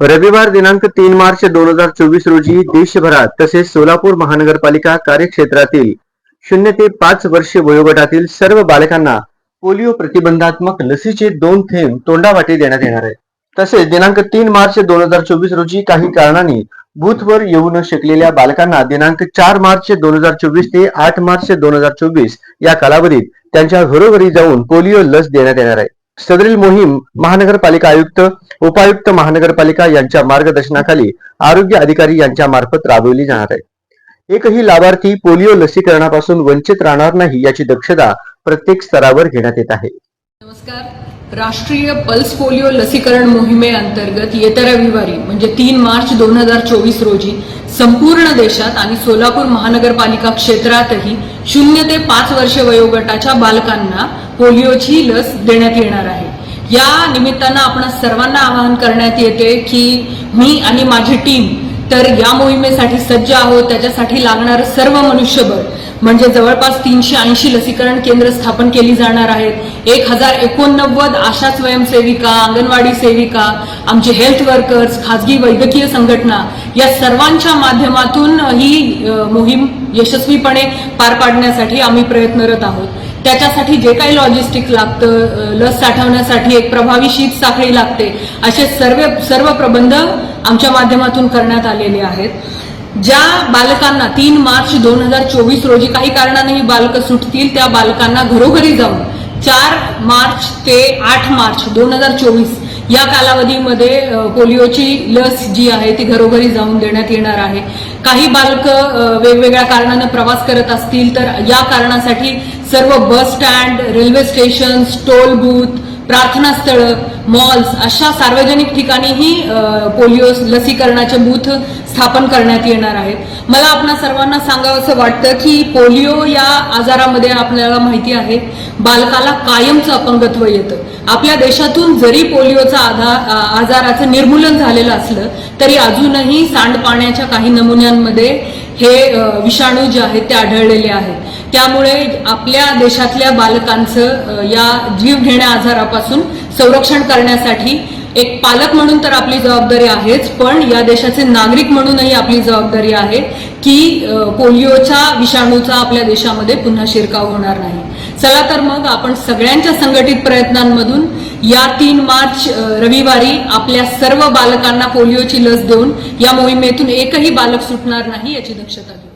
रविवार दिनांक तीन मार्च दोन हजार चोवीस रोजी देशभरात तसेच सोलापूर महानगरपालिका कार्यक्षेत्रातील शून्य ते पाच वर्षे वयोगटातील सर्व बालकांना पोलिओ प्रतिबंधात्मक लसीचे दोन थेंब तोंडावाटे देण्यात येणार आहे. तसेच दिनांक तीन मार्च दोन हजार चोवीस रोजी काही कारणाने बूथवर येऊ न शकलेल्या बालकांना दिनांक चार मार्च दोन हजार चोवीस ते आठ मार्च दोन हजार चोवीस या कालावधीत त्यांच्या घरोघरी जाऊन पोलिओ लस देण्यात येणार आहे. सदरील मोहीम महानगरपालिका आयुक्त उपायुक्त महानगरपालिका यांच्या मार्गदर्शनाखाली आरोग्य अधिकारी यांच्या मार्फत राबवली जाणार आहे. एकही लाभार्थी पोलिओ लसीकरणापासून वंचित राहणार नाही याची दक्षता प्रत्येक स्तरावर घेण्यात येत आहे. नमस्कार. राष्ट्रीय पल्स पोलिओ लसीकरण मोहिमेअंतर्गत येत्या रविवारी म्हणजे तीन मार्च दोन हजार चोवीस रोजी संपूर्ण देशात आणि सोलापूर महानगरपालिका क्षेत्रातही शून्य ते पाच वर्ष वयोगटाच्या बालकांना पोलिओची लस देण्यात येणार आहे. या निमित्तानं आपण सर्वांना आवाहन करण्यात येते की मी आणि माझी टीम तर या मोहिमेसाठी सज्ज आहोत. त्याच्यासाठी लागणारं सर्व मनुष्यबळ म्हणजे जवळपास तीनशे ऐंशी लसीकरण केंद्र स्थापन केली जाणार आहेत. एक हजार एकोणनव्वद आशा स्वयंसेविका अंगणवाडी सेविका आमचे हेल्थ वर्कर्स खाजगी वैद्यकीय संघटना या सर्वांच्या माध्यमातून ही मोहीम यशस्वीपणे पार पाडण्यासाठी आम्ही प्रयत्नरत आहोत. त्याच्यासाठी जे काही लॉजिस्टिक लागतं लस साठवण्यासाठी एक प्रभावी शीत साखळी लागते असे सर्व सर्व प्रबंध आमच्या माध्यमातून करण्यात आलेले आहेत. ज्या बालकांना तीन मार्च दोन हजार चोवीस रोजी काही कारणाने ही बालकं सुटतील त्या बालकांना घरोघरी जाऊन चार मार्च ते आठ मार्च दोन हजार चोवीस या कालावधीमध्ये पोलिओची लस जी आहे ती घरोघरी जाऊन देण्यात येणार आहे. काही बालकं वेगवेगळ्या कारणानं प्रवास करत असतील तर या कारणासाठी सर्व bus stand railway station toll booth प्रार्थना स्थळं मॉल्स अशा सार्वजनिक ठिकाणीही पोलिओ लसीकरणाचे बूथ स्थापन करण्यात येणार आहेत. मला आपणा सर्वांना सांगावंसं वाटतं की पोलिओ या आजारामध्ये आपल्याला माहिती आहे बालकाला कायमचं अपंगत्व येतं. आपल्या देशातून जरी पोलिओचा आधार आजाराचं निर्मूलन झालेलं असलं तरी अजूनही सांडपाण्याच्या काही नमुन्यांमध्ये हे विषाणू जे आहेत ते आढळलेले आहेत. त्यामुळे आपल्या देशातल्या बालकांचं या जीवघेण्या आजारापासून संरक्षण करण्यासाठी एक पालक म्हणून तर आपली जबाबदारी आहेच पण या देशाचे नागरिक म्हणूनही आपली जबाबदारी आहे की पोलिओच्या विषाणूचा आपल्या देशामध्ये पुन्हा शिरकाव होणार नाही. चला तर मग आपण सगळ्यांच्या संघटित प्रयत्नांमधून या तीन मार्च रविवारी आपल्या सर्व बालकांना पोलिओची लस देऊन या मोहिमेतून एकही बालक सुटणार नाही याची दक्षता घेऊ.